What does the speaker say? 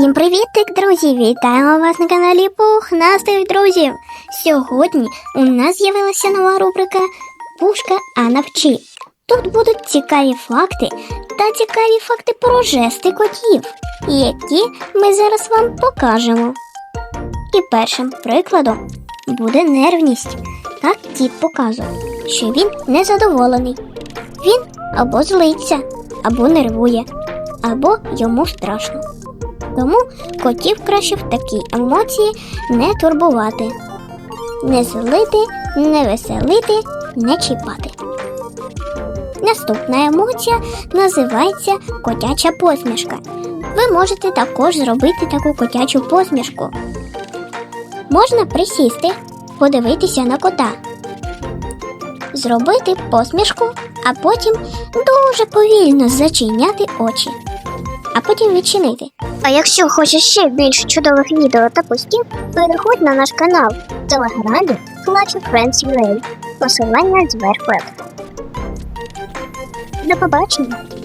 Всім привітик, друзі! Вітаємо вас на каналі Пухнастих друзів. Сьогодні у нас з'явилася нова рубрика Пушка А навчи. Тут будуть цікаві факти та цікаві факти про жести котів, які ми зараз вам покажемо. І першим прикладом буде нервність. Так кіт показує, що він незадоволений. Він або злиться, або нервує, або йому страшно. Тому котів краще в такі емоції не турбувати, не злити, не веселити, не чіпати. Наступна емоція називається котяча посмішка. Ви можете також зробити таку котячу посмішку. Можна присісти, подивитися на кота, зробити посмішку, а потім дуже повільно зачиняти очі, а потім відчинити. А якщо хочеш ще більше чудових відео та постів, переходь на наш канал в телеграмі Clutch Friends UA. Посилання зверху. До побачення!